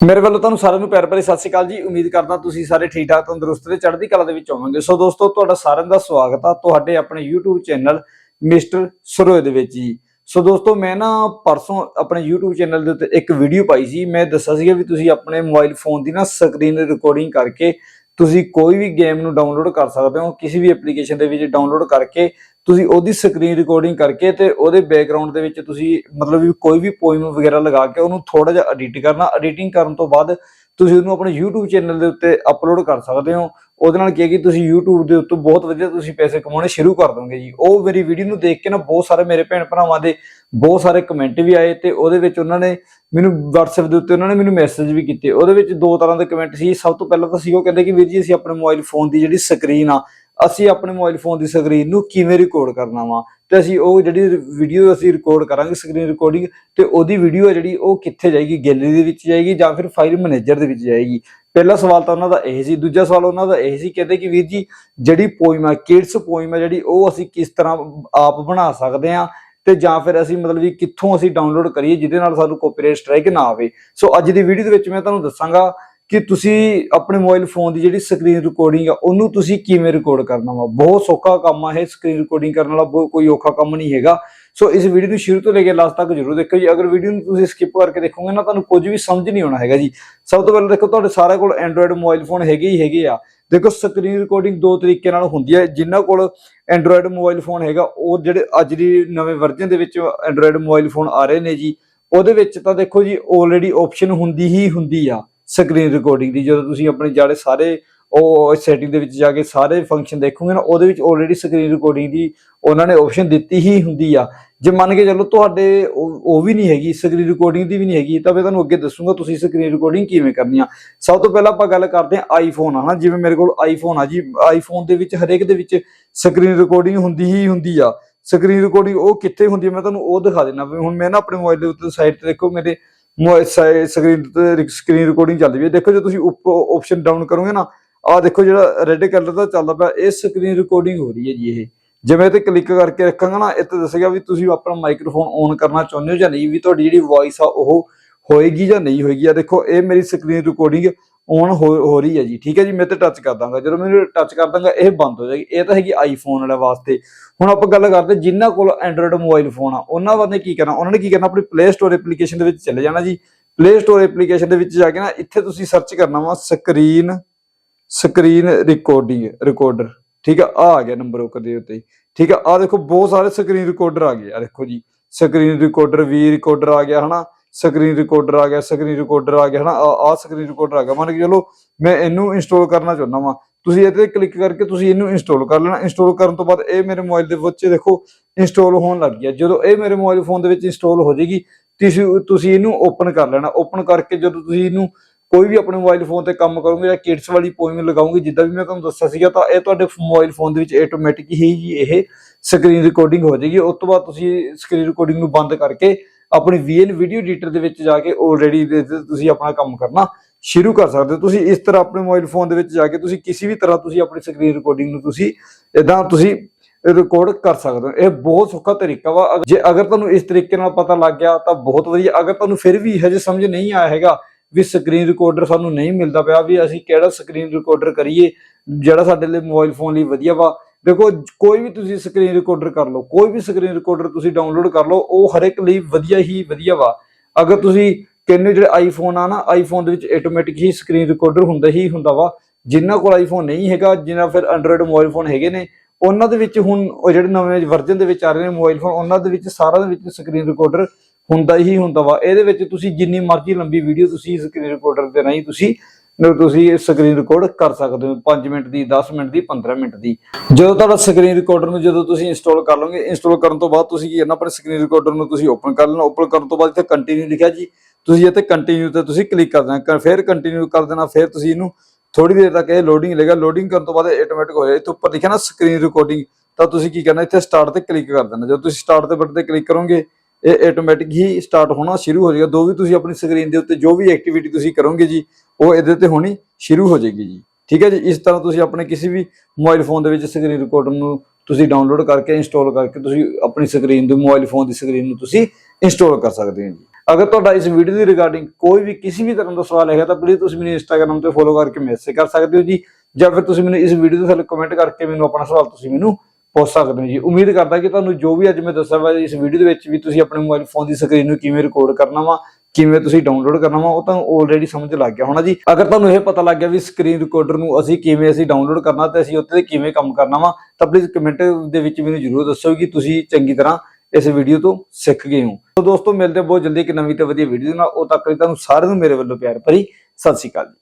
ਮੇਰੇ ਵੱਲੋਂ ਤੁਹਾਨੂੰ ਸਾਰਿਆਂ ਨੂੰ ਪਿਆਰ ਭਰੀ ਸਤਿ ਸ਼੍ਰੀ ਅਕਾਲ ਜੀ। ਉਮੀਦ ਕਰਦਾ ਤੁਸੀਂ ਸਾਰੇ ਠੀਕ ਠਾਕ, ਤੰਦਰੁਸਤ ਤੇ ਚੜ੍ਹਦੀ ਕਲਾ ਦੇ ਵਿੱਚ ਹੋਵੋਗੇ। ਸੋ ਦੋਸਤੋ, ਤੁਹਾਡਾ ਸਾਰਿਆਂ ਦਾ ਸਵਾਗਤ ਆ ਤੁਹਾਡੇ ਆਪਣੇ YouTube ਚੈਨਲ ਮਿਸਟਰ ਸਰੋਏ ਦੇ ਵਿੱਚ ਜੀ। ਸੋ ਦੋਸਤੋ, ਮੈਂ ਨਾ ਪਰਸੋਂ ਆਪਣੇ YouTube ਚੈਨਲ ਦੇ ਉੱਤੇ ਇੱਕ ਵੀਡੀਓ ਪਾਈ ਸੀ। ਮੈਂ ਦੱਸਿਆ ਸੀਗਾ ਵੀ ਤੁਸੀਂ ਆਪਣੇ ਮੋਬਾਈਲ ਫੋਨ ਦੀ ਨਾ ਸਕਰੀਨ ਰਿਕਾਰਡਿੰਗ ਕਰਕੇ ਤੁਸੀਂ ਕੋਈ ਵੀ ਗੇਮ ਨੂੰ ਡਾਊਨਲੋਡ ਕਰ ਸਕਦੇ ਹੋ, ਕਿਸੇ ਵੀ ਐਪਲੀਕੇਸ਼ਨ ਦੇ ਵਿੱਚ ਡਾਊਨਲੋਡ ਕਰਕੇ ਤੁਸੀਂ ਉਹਦੀ ਸਕਰੀਨ ਰਿਕਾਰਡਿੰਗ ਕਰਕੇ ਤੇ ਉਹਦੇ ਬੈਕਗ੍ਰਾਉਂਡ ਦੇ ਵਿੱਚ ਤੁਸੀਂ ਮਤਲਬ ਵੀ ਕੋਈ ਵੀ ਪੋਇਮ ਵਗੈਰਾ ਲਗਾ ਕੇ ਉਹਨੂੰ ਥੋੜਾ ਜਿਹਾ ਐਡਿਟ ਕਰਨਾ। ਐਡੀਟਿੰਗ ਕਰਨ ਤੋਂ ਬਾਅਦ ਤੁਸੀਂ ਉਹਨੂੰ ਆਪਣੇ YouTube ਚੈਨਲ ਦੇ ਉੱਤੇ ਅਪਲੋਡ ਕਰ ਸਕਦੇ ਹੋ। ਉਹਦੇ ਨਾਲ ਕੀ ਹੈ ਕਿ ਤੁਸੀਂ YouTube ਦੇ ਉੱਤੇ ਬਹੁਤ ਵਧੀਆ ਤੁਸੀਂ ਪੈਸੇ ਕਮਾਉਣੇ ਸ਼ੁਰੂ ਕਰ ਦੋਗੇ ਜੀ। ਉਹ ਮੇਰੀ ਵੀਡੀਓ ਨੂੰ ਦੇਖ ਕੇ ਨਾ ਬਹੁਤ ਸਾਰੇ ਮੇਰੇ ਭੈਣ ਭਰਾਵਾਂ ਦੇ ਬਹੁਤ ਸਾਰੇ ਕਮੈਂਟ ਵੀ ਆਏ ਤੇ ਉਹਦੇ ਵਿੱਚ ਉਹਨਾਂ ਨੇ ਮੈਨੂੰ WhatsApp ਦੇ ਉੱਤੇ ਉਹਨਾਂ ਨੇ ਮੈਨੂੰ ਮੈਸੇਜ ਵੀ ਕੀਤੇ। ਉਹਦੇ ਵਿੱਚ ਦੋ ਤਰ੍ਹਾਂ ਦੇ ਕਮੈਂਟ ਸੀ। ਸਭ ਤੋਂ ਪਹਿਲਾਂ ਤਾਂ ਸੀ, ਉਹ ਕਹਿੰਦੇ ਕਿ ਵੀਰ ਜੀ, ਅਸੀਂ ਆਪਣੇ ਮੋਬਾਈਲ ਫੋਨ ਦੀ ਜਿਹੜੀ ਸਕਰੀਨ ਆ, ਅਸੀਂ ਆਪਣੇ ਮੋਬਾਈਲ ਫੋਨ ਦੀ ਸਕਰੀਨ ਨੂੰ ਕਿਵੇਂ ਰਿਕਾਰਡ ਕਰਨਾ ਵਾ? ਤੇ ਅਸੀਂ ਉਹ ਜਿਹੜੀ ਵੀਡੀਓ ਅਸੀਂ ਰਿਕਾਰਡ ਕਰਾਂਗੇ ਸਕਰੀਨ ਰਿਕਾਰਡਿੰਗ ਤੇ ਉਹਦੀ ਵੀਡੀਓ ਹੈ ਜਿਹੜੀ ਉਹ ਕਿੱਥੇ ਜਾਏਗੀ? ਗੈਲਰੀ ਦੇ ਵਿੱਚ ਜਾਏਗੀ ਜਾਂ ਫਿਰ ਫਾਈਲ ਮੈਨੇਜਰ ਦੇ ਵਿੱਚ ਜਾਏਗੀ? ਪਹਿਲਾ ਸਵਾਲ ਤਾਂ ਉਹਨਾਂ ਦਾ ਇਹ ਸੀ, ਦੂਜਾ ਸਵਾਲ ਉਹਨਾਂ ਦਾ ਇਹ ਸੀ, ਕਹਿੰਦੇ ਕਿ ਵੀਰ ਜੀ, ਜਿਹੜੀ ਪੋਇਮ ਹੈ ਕਿਡਸ ਪੋਇਮ ਹੈ ਜਿਹੜੀ ਉਹ ਅਸੀਂ ਕਿਸ ਤਰ੍ਹਾਂ ਆਪ ਬਣਾ ਸਕਦੇ ਹਾਂ ਤੇ ਜਾਂ ਫਿਰ ਅਸੀਂ ਮਤਲਬ ਵੀ ਕਿੱਥੋਂ ਅਸੀਂ ਡਾਊਨਲੋਡ ਕਰੀਏ ਜਿਹਦੇ ਨਾਲ ਸਾਨੂੰ ਕਾਪੀਰਾਈਟ ਸਟ੍ਰਾਈਕ ਨਾ ਆਵੇ। ਸੋ ਅੱਜ ਦੀ ਵੀਡੀਓ ਦੇ ਵਿੱਚ ਮੈਂ ਤੁਹਾਨੂੰ ਦੱਸਾਂਗਾ ਕਿ ਤੁਸੀਂ ਆਪਣੇ ਮੋਬਾਈਲ ਫੋਨ ਦੀ ਜਿਹੜੀ ਸਕਰੀਨ ਰਿਕਾਰਡਿੰਗ ਆ, ਉਹਨੂੰ ਤੁਸੀਂ ਕਿਵੇਂ ਰਿਕਾਰਡ ਕਰਨਾ ਵਾ? ਬਹੁਤ ਸੌਖਾ ਕੰਮ ਆ ਇਹ ਸਕਰੀਨ ਰਿਕਾਰਡਿੰਗ ਕਰਨ ਵਾਲਾ ਕੋਈ ਔਖਾ ਕੰਮ ਨਹੀਂ ਹੈਗਾ। ਸੋ ਇਸ ਵੀਡੀਓ ਨੂੰ ਸ਼ੁਰੂ ਤੋਂ ਲੈ ਕੇ ਲਾਸਟ ਤੱਕ ਜਰੂਰ ਦੇਖੋ ਜੀ। ਅਗਰ ਵੀਡੀਓ ਨੂੰ ਤੁਸੀਂ ਸਕਿਪ ਕਰਕੇ ਦੇਖੋਗੇ ਨਾ, ਤੁਹਾਨੂੰ ਕੁਝ ਵੀ ਸਮਝ ਨਹੀਂ ਆਉਣਾ ਹੈਗਾ ਜੀ। ਸਭ ਤੋਂ ਪਹਿਲਾਂ ਦੇਖੋ, ਤੁਹਾਡੇ ਸਾਰਿਆਂ ਕੋਲ ਐਂਡਰੋਇਡ ਮੋਬਾਈਲ ਫੋਨ ਹੈਗੇ ਹੀ ਹੈਗੇ ਆ। ਦੇਖੋ ਸਕਰੀਨ ਰਿਕਾਰਡਿੰਗ ਦੋ ਤਰੀਕੇ ਨਾਲ ਹੁੰਦੀ ਹੈ। ਜਿਨ੍ਹਾਂ ਕੋਲ ਐਂਡਰੋਇਡ ਮੋਬਾਈਲ ਫੋਨ ਹੈਗਾ, ਉਹ ਜਿਹੜੇ ਅੱਜ ਦੀ ਨਵੇਂ ਵਰਜ਼ਨ ਦੇ ਵਿੱਚ ਐਂਡਰੋਇਡ ਮੋਬਾਈਲ ਫੋਨ ਆ ਰਹੇ ਨੇ ਜੀ, ਉਹਦੇ ਵਿੱਚ ਤਾਂ ਦੇਖੋ ਜੀ ਆਲਰੇਡੀ ਆਪਸ਼ਨ ਹੁੰਦੀ ਹੀ ਹੁੰਦੀ ਆ ਸਕਰੀਨ ਰਿਕਾਰਡਿੰਗ ਦੀ। ਜਦੋਂ ਤੁਸੀਂ ਆਪਣੇ ਜਿਹੜੇ ਸਾਰੇ ਉਹ ਸੈਟਿੰਗ ਦੇ ਵਿੱਚ ਜਾ ਕੇ ਸਾਰੇ ਫੰਕਸ਼ਨ ਦੇਖੋਗੇ ਨਾ, ਉਹਦੇ ਵਿੱਚ ਆਲਰੇਡੀ ਸਕਰੀਨ ਰਿਕਾਰਡਿੰਗ ਦੀ ਉਹਨਾਂ ਨੇ ਆਪਸ਼ਨ ਦਿੱਤੀ ਹੀ ਹੁੰਦੀ ਆ। ਜੇ ਮੰਨ ਕੇ ਚੱਲੋ ਤੁਹਾਡੇ ਉਹ ਵੀ ਨਹੀਂ ਹੈਗੀ ਸਕਰੀਨ ਰਿਕਾਰਡਿੰਗ ਦੀ ਵੀ ਨਹੀਂ ਹੈਗੀ, ਤਾਂ ਮੈਂ ਤੁਹਾਨੂੰ ਅੱਗੇ ਦੱਸੂਗਾ ਤੁਸੀਂ ਸਕਰੀਨ ਰਿਕਾਰਡਿੰਗ ਕਿਵੇਂ ਕਰਨੀ ਆ। ਸਭ ਤੋਂ ਪਹਿਲਾਂ ਆਪਾਂ ਗੱਲ ਕਰਦੇ ਹਾਂ ਆਈਫੋਨ ਆ ਨਾ ਜਿਵੇਂ ਮੇਰੇ ਕੋਲ ਆਈਫੋਨ ਆ ਜੀ ਆਈਫੋਨ ਦੇ ਵਿੱਚ ਹਰੇਕ ਦੇ ਵਿੱਚ ਸਕਰੀਨ ਰਿਕਾਰਡਿੰਗ ਹੁੰਦੀ ਹੀ ਹੁੰਦੀ ਆ। ਸਕਰੀਨ ਰਿਕਾਰਡਿੰਗ ਉਹ ਕਿੱਥੇ ਹੁੰਦੀ ਹੈ ਮੈਂ ਤੁਹਾਨੂੰ ਉਹ ਦਿਖਾ ਦੇਣਾ ਹੁਣ ਮੈਂ ਨਾ ਆਪਣੇ ਮੋਬਾਈਲ ਦੇ ਉੱਤੇ ਸਾਈਡ ਤੇ ਦੇਖੋ, ਮੇਰੇ ਸਕਰੀਨ ਸਕਰੀਨ ਰਿਕਾਰਡਿੰਗ ਚੱਲਦੀ ਹੈ ਦੇਖੋ ਜੇ ਤੁਸੀਂ ਉੱਪਰ ਆਪਸ਼ਨ ਡਾਊਨ ਕਰੋਗੇ ਨਾ ਆਹ ਦੇਖੋ ਜਿਹੜਾ ਰੈੱਡ ਕਲਰ ਦਾ ਚੱਲਦਾ ਪਿਆ, ਇਹ ਸਕਰੀਨ ਰਿਕਾਰਡਿੰਗ ਹੋ ਰਹੀ ਹੈ ਜੀ ਇਹ। ਜਿਵੇਂ ਤੇ ਕਲਿੱਕ ਕਰਕੇ ਰੱਖਾਂਗਾ ਨਾ, ਇੱਥੇ ਦੱਸੇਗਾ ਵੀ ਤੁਸੀਂ ਆਪਣਾ ਮਾਈਕ੍ਰੋਫੋਨ ਔਨ ਕਰਨਾ ਚਾਹੁੰਦੇ ਹੋ ਜਾਂ ਨਹੀਂ, ਵੀ ਤੁਹਾਡੀ ਜਿਹੜੀ ਵੌਇਸ ਆ ਉਹ ਹੋਏਗੀ ਜਾਂ ਨਹੀਂ ਹੋਏਗੀ। ਆ ਦੇਖੋ, ਇਹ ਮੇਰੀ ਸਕਰੀਨ ਰਿਕਾਰਡਿੰਗ ਔਨ ਹੋ ਰਹੀ ਹੈ ਜੀ, ਠੀਕ ਹੈ ਜੀ? ਮੈਂ ਤੇ ਟੱਚ ਕਰ ਦਾਂਗਾ। ਜਦੋਂ ਮੈਂ ਟੱਚ ਕਰ ਦਾਂਗਾ, ਇਹ ਬੰਦ ਹੋ ਜਾਏਗੀ। ਇਹ ਤਾਂ ਹੈਗੀ ਆਈਫੋਨ ਵਾਲੇ ਵਾਸਤੇ। ਹੁਣ ਆਪਾਂ ਗੱਲ ਕਰਦੇ ਜਿਨ੍ਹਾਂ ਕੋਲ ਐਂਡਰੋਇਡ ਮੋਬਾਈਲ ਫੋਨ ਆ, ਉਹਨਾਂ ਵਾਸਤੇ ਕੀ ਕਰਨਾ ਉਹਨਾਂ ਨੇ ਕੀ ਕਰਨਾ ਆਪਣੀ ਪਲੇ ਸਟੋਰ ਐਪਲੀਕੇਸ਼ਨ ਦੇ ਵਿੱਚ ਚਲੇ ਜਾਣਾ ਜੀ। ਪਲੇ ਸਟੋਰ ਐਪਲੀਕੇਸ਼ਨ ਦੇ ਵਿੱਚ ਜਾ ਕੇ ਨਾ, ਇੱਥੇ ਤੁਸੀਂ ਸਰਚ ਕਰਨਾ ਵਾ ਸਕਰੀਨ ਸਕਰੀਨ ਰਿਕਾਰਡਿੰਗ ਰਿਕਾਰਡਰ ਠੀਕ ਆ ਆ ਆ ਗਿਆ ਨੰਬਰ ਉਹ ਦੇ ਉੱਤੇ ਠੀਕ ਆ ਆ ਦੇਖੋ, ਬਹੁਤ ਸਾਰੇ ਸਕਰੀਨ ਰਿਕਾਰਡਰ ਆ ਗਏ। ਆ ਦੇਖੋ ਜੀ ਸਕਰੀਨ ਰਿਕਾਰਡਰ ਵੀ ਰਿਕਾਰਡਰ ਆ ਗਿਆ, ਹਨਾ? ਸਕਰੀਨ ਰਿਕਾਰਡਰ ਆ ਗਿਆ ਸਕਰੀਨ ਰਿਕਾਰਡਰ ਆ ਗਿਆ, ਹਨਾ? ਆ ਸਕਰੀਨ ਰਿਕਾਰਡਰ ਆ ਗਿਆ। ਮੰਨ ਕੇ ਚਲੋ, ਮੈਂ ਇਹਨੂੰ ਇੰਸਟਾਲ ਕਰਨਾ ਚਾਹੁੰਦਾ ਵਾਂ। ਤੁਸੀਂ ਇਹਦੇ ਤੇ ਕਲਿੱਕ ਕਰਕੇ ਤੁਸੀਂ ਇਹਨੂੰ ਇੰਸਟਾਲ ਕਰ ਲੈਣਾ। ਇੰਸਟਾਲ ਕਰਨ ਤੋਂ ਬਾਅਦ ਇਹ ਮੇਰੇ ਮੋਬਾਈਲ ਦੇ ਵਿੱਚ ਦੇਖੋ ਇੰਸਟਾਲ ਹੋਣ ਲੱਗ ਗਿਆ। ਜਦੋਂ ਇਹ ਮੇਰੇ ਮੋਬਾਈਲ ਫੋਨ ਦੇ ਵਿੱਚ ਇੰਸਟਾਲ ਹੋ ਜਾਏਗੀ, ਤੁਸੀਂ ਤੁਸੀਂ ਇਹਨੂੰ ਓਪਨ ਕਰ ਲੈਣਾ। ਓਪਨ ਕਰਕੇ ਜਦੋਂ ਤੁਸੀਂ ਇਹਨੂੰ ਕੋਈ ਵੀ ਆਪਣੇ ਮੋਬਾਈਲ ਫੋਨ ਤੇ ਕੰਮ ਕਰੋਗੇ ਜਾਂ ਕਿਡਸ ਵਾਲੀ ਪੋਇਮ ਲਗਾਉਂਗੇ, ਜਿੱਦਾਂ ਵੀ ਮੈਂ ਤੁਹਾਨੂੰ ਦੱਸਿਆ ਸੀਗਾ, ਤਾਂ ਇਹ ਤੁਹਾਡੇ ਮੋਬਾਈਲ ਫੋਨ ਦੇ ਵਿੱਚ ਆਟੋਮੈਟਿਕ ਹੀ ਇਹ ਸਕਰੀਨ ਰਿਕਾਰਡਿੰਗ ਹੋ ਜਾਏਗੀ। ਉਸ ਤੋਂ ਬਾਅਦ ਤੁਸੀਂ ਸਕਰੀਨ ਰਿਕਾਰਡਿੰਗ ਨੂੰ ਬੰਦ ਕਰਕੇ ਆਪਣੀ VN ਵੀਡੀਓ ਐਡੀਟਰ ਦੇ ਵਿੱਚ ਜਾ ਕੇ ਆਲਰੇਡੀ ਤੁਸੀਂ ਆਪਣਾ ਕੰਮ ਕਰਨਾ ਸ਼ੁਰੂ ਕਰ ਸਕਦੇ ਹੋ। ਤੁਸੀਂ ਇਸ ਤਰ੍ਹਾਂ ਆਪਣੇ ਮੋਬਾਈਲ ਫੋਨ ਦੇ ਵਿੱਚ ਜਾ ਕੇ ਤੁਸੀਂ ਕਿਸੇ ਵੀ ਤਰ੍ਹਾਂ ਤੁਸੀਂ ਆਪਣੀ ਸਕਰੀਨ ਰਿਕਾਰਡਿੰਗ ਨੂੰ ਤੁਸੀਂ ਇਦਾਂ ਤੁਸੀਂ ਰਿਕਾਰਡ ਕਰ ਸਕਦੇ ਹੋ। ਇਹ ਬਹੁਤ ਸੌਖਾ ਤਰੀਕਾ ਵਾ। ਜੇ ਅਗਰ ਤੁਹਾਨੂੰ ਇਸ ਤਰੀਕੇ ਨਾਲ ਪਤਾ ਲੱਗ ਗਿਆ ਤਾਂ ਬਹੁਤ ਵਧੀਆ। ਅਗਰ ਤੁਹਾਨੂੰ ਫਿਰ ਵੀ ਹਜੇ ਸਮਝ ਨਹੀਂ ਆਇਆ ਹੈਗਾ ਵੀ ਸਕਰੀਨ ਰਿਕਾਰਡਰ ਸਾਨੂੰ ਨਹੀਂ ਮਿਲਦਾ ਪਿਆ ਵੀ ਅਸੀਂ ਕਿਹੜਾ ਸਕਰੀਨ ਰਿਕਾਰਡਰ ਕਰੀਏ, ਜਿਹੜਾ ਸਾਡੇ ਲਈ ਮੋਬਾਈਲ ਫੋਨ ਲਈ ਵਧੀਆ ਵਾ। ਦੇਖੋ, ਕੋਈ ਵੀ ਤੁਸੀਂ ਸਕਰੀਨ ਰਿਕਾਰਡਰ ਕਰ ਲਓ, ਕੋਈ ਵੀ ਸਕਰੀਨ ਰਿਕਾਰਡਰ ਤੁਸੀਂ ਡਾਊਨਲੋਡ ਕਰ ਲਓ, ਉਹ ਹਰ ਇੱਕ ਲਈ ਵਧੀਆ ਹੀ ਵਧੀਆ ਵਾ। ਅਗਰ ਤੁਸੀਂ ਕਹਿੰਦੇ ਜਿਹੜੇ ਆਈਫੋਨ ਆ ਨਾ ਆਈਫੋਨ ਦੇ ਵਿੱਚ ਆਟੋਮੈਟਿਕ ਹੀ ਸਕਰੀਨ ਰਿਕਾਰਡਰ ਹੁੰਦਾ ਹੀ ਹੁੰਦਾ ਵਾ। ਜਿਨ੍ਹਾਂ ਕੋਲ ਆਈਫੋਨ ਨਹੀਂ ਹੈਗਾ, ਜਿਨ੍ਹਾਂ ਫਿਰ ਐਂਡਰੋਇਡ ਮੋਬਾਈਲ ਫੋਨ ਹੈਗੇ ਨੇ, ਉਹਨਾਂ ਦੇ ਵਿੱਚ ਹੁਣ ਉਹ ਜਿਹੜੇ ਨਵੇਂ ਵਰਜ਼ਨ ਦੇ ਵਿੱਚ ਆ ਰਹੇ ਨੇ ਮੋਬਾਈਲ ਫੋਨ ਉਹਨਾਂ ਦੇ ਵਿੱਚ ਸਾਰਾ ਦੇ ਵਿੱਚ ਸਕਰੀਨ ਰਿਕਾਰਡਰ ਹੁੰਦਾ ਹੀ ਹੁੰਦਾ ਵਾ। ਇਹਦੇ ਵਿੱਚ ਤੁਸੀਂ ਜਿੰਨੀ ਮਰਜ਼ੀ ਲੰਬੀ ਵੀਡੀਓ ਤੁਸੀਂ ਸਕਰੀਨ ਰਿਕਾਰਡਰ ਦੇ ਰਾਹੀਂ ਤੁਸੀਂ ਤੁਸੀਂ ਸਕਰੀਨ ਰਿਕਾਰਡ ਕਰ ਸਕਦੇ ਹੋ। 5 ਮਿੰਟ ਦੀ 10 ਮਿੰਟ ਦੀ 15 ਮਿੰਟ ਦੀ। ਜਦੋਂ ਤੁਹਾਡਾ ਸਕਰੀਨ ਰਿਕਾਰਡਰ ਨੂੰ ਜਦੋਂ ਤੁਸੀਂ ਇੰਸਟਾਲ ਕਰ ਲਓਗੇ ਇੰਸਟਾਲ ਕਰਨ ਤੋਂ ਬਾਅਦ ਤੁਸੀਂ ਕੀ ਕਰਨਾ, ਆਪਣੇ ਸਕਰੀਨ ਰਿਕਾਰਡਰ ਨੂੰ ਤੁਸੀਂ ਓਪਨ ਕਰ ਲੈਣਾ। ਓਪਨ ਕਰਨ ਤੋਂ ਬਾਅਦ ਇੱਥੇ ਕੰਟੀਨਿਊ ਲਿਖਿਆ ਜੀ। ਤੁਸੀਂ ਇੱਥੇ ਕੰਟੀਨਿਊ ਤੇ ਤੁਸੀਂ ਕਲਿੱਕ ਕਰ ਦੇਣਾ। ਫਿਰ ਕੰਟੀਨਿਊ ਕਰ ਦੇਣਾ, ਫਿਰ ਤੁਸੀਂ ਇਹਨੂੰ ਥੋੜੀ ਦੇਰ ਤੱਕ ਇਹ ਲੋਡਿੰਗ ਲੇਗਾ ਲੋਡਿੰਗ ਕਰਨ ਤੋਂ ਬਾਅਦ ਆਟੋਮੈਟਿਕ ਹੋ ਜਾਏ। ਇੱਥੇ ਉੱਪਰ ਲਿਖਿਆ ਨਾ ਸਕਰੀਨ ਰਿਕਾਰਡਿੰਗ ਤਾਂ ਤੁਸੀਂ ਕੀ ਕਰਨਾ, ਇੱਥੇ ਸਟਾਰਟ ਤੇ ਕਲਿੱਕ ਕਰ ਦੇਣਾ। ਜਦੋਂ ਤੁਸੀਂ ਸਟਾਰਟ ਤੇ ਬਟਨ ਤੇ ਕਲਿੱਕ ਕਰੋਗੇ ਇਹ ਆਟੋਮੈਟਿਕ ਹੀ ਸਟਾਰਟ ਹੋਣਾ ਸ਼ੁਰੂ ਹੋ ਜਾਏਗਾ। ਦੋ ਵੀ ਤੁਸੀਂ ਆਪਣੀ ਸਕਰੀਨ ਦੇ ਉੱਤੇ ਜੋ ਵੀ ਐਕਟੀਵਿਟੀ ਤੁਸੀਂ ਕਰੋਗੇ ਜੀ, ਉਹ ਇਹਦੇ ਤੇ ਹੋਣੀ ਸ਼ੁਰੂ ਹੋ ਜਾਏਗੀ ਜੀ। ਠੀਕ ਹੈ ਜੀ? ਇਸ ਤਰ੍ਹਾਂ ਤੁਸੀਂ ਆਪਣੇ ਕਿਸੇ ਵੀ ਮੋਬਾਈਲ ਫੋਨ ਦੇ ਵਿੱਚ ਸਕਰੀਨ ਰਿਕਾਰਡਰ ਨੂੰ ਤੁਸੀਂ ਡਾਊਨਲੋਡ ਕਰਕੇ ਇੰਸਟਾਲ ਕਰਕੇ ਤੁਸੀਂ ਆਪਣੀ ਸਕਰੀਨ ਦੇ ਮੋਬਾਈਲ ਫੋਨ ਦੀ ਸਕਰੀਨ ਨੂੰ ਤੁਸੀਂ ਇੰਸਟਾਲ ਕਰ ਸਕਦੇ ਹੋ ਜੀ। ਅਗਰ ਤੁਹਾਡਾ ਇਸ ਵੀਡੀਓ ਦੀ ਰਿਗਾਰਡਿੰਗ ਕੋਈ ਵੀ ਕਿਸੇ ਵੀ ਤਰ੍ਹਾਂ ਦਾ ਸਵਾਲ ਹੈਗਾ ਤਾਂ ਪਲੀਜ਼ ਤੁਸੀਂ ਮੈਨੂੰ ਇੰਸਟਾਗ੍ਰam ਤੇ ਫੋਲੋ ਕਰਕੇ ਮੈਸੇਜ ਕਰ ਸਕਦੇ ਹੋ ਜੀ। ਜਾਂ ਫਿਰ ਤੁਸੀਂ ਮੈਨੂੰ ਇਸ ਵੀਡੀਓ ਦੇ ਥੱਲੇ ਕਮੈਂਟ ਕਰਕੇ ਮੈਨੂੰ ਆਪਣਾ ਸਵਾਲ ਤੁਸੀਂ ਮੈਨੂੰ ਪੁੱਛ ਸਕਦੇ ਹੋ ਜੀ। ਉਮੀਦ ਕਰਦਾ ਕਿ ਤੁਹਾਨੂੰ ਜੋ ਵੀ ਅੱਜ ਮੈਂ ਦੱਸਿਆ ਵਾ ਇਸ ਵੀਡੀਓ ਦੇ ਵਿੱਚ ਵੀ ਤੁਸੀਂ ਆਪਣੇ ਮੋਬਾਈਲ ਫੋਨ ਦੀ ਸਕਰੀਨ ਨੂੰ ਕਿਵੇਂ ਰਿਕਾਰਡ ਕਰਨਾ ਵਾ, ਕਿਵੇਂ ਤੁਸੀਂ ਡਾਊਨਲੋਡ ਕਰਨਾ ਵਾ, ਉਹ ਤਾਂ ਆਲਰੇਡੀ ਸਮਝ ਲੱਗ ਗਿਆ ਹੋਣਾ ਜੀ। ਅਗਰ ਤੁਹਾਨੂੰ ਇਹ ਪਤਾ ਲੱਗ ਗਿਆ ਵੀ ਸਕਰੀਨ ਰਿਕਾਰਡਰ ਨੂੰ ਅਸੀਂ ਕਿਵੇਂ ਅਸੀਂ ਡਾਊਨਲੋਡ ਕਰਨਾ ਤੇ ਅਸੀਂ ਉੱਤੇ ਕਿਵੇਂ ਕੰਮ ਕਰਨਾ ਵਾ, ਤਾਂ ਪਲੀਜ਼ ਕਮੈਂਟ ਦੇ ਵਿੱਚ ਮੈਨੂੰ ਜਰੂਰ ਦੱਸੋ ਕਿ ਤੁਸੀਂ ਚੰਗੀ ਤਰ੍ਹਾਂ ਇਸ ਵੀਡੀਓ ਤੋਂ ਸਿੱਖ ਗਏ ਹੋ। ਸੋ ਦੋਸਤੋ, ਮਿਲਦੇ ਹਾਂ ਬਹੁਤ ਜਲਦੀ ਇੱਕ ਨਵੀਂ ਤੇ ਵਧੀਆ ਵੀਡੀਓ ਨਾਲ। ਉਹ ਤੱਕ ਲਈ ਤੁਹਾਨੂੰ ਸਾਰਿਆਂ ਨੂੰ ਮੇਰੇ ਵੱਲੋਂ ਪਿਆਰ ਭਰੀ ਸਤਿ ਸ਼੍ਰੀ ਅਕਾਲ ਜੀ।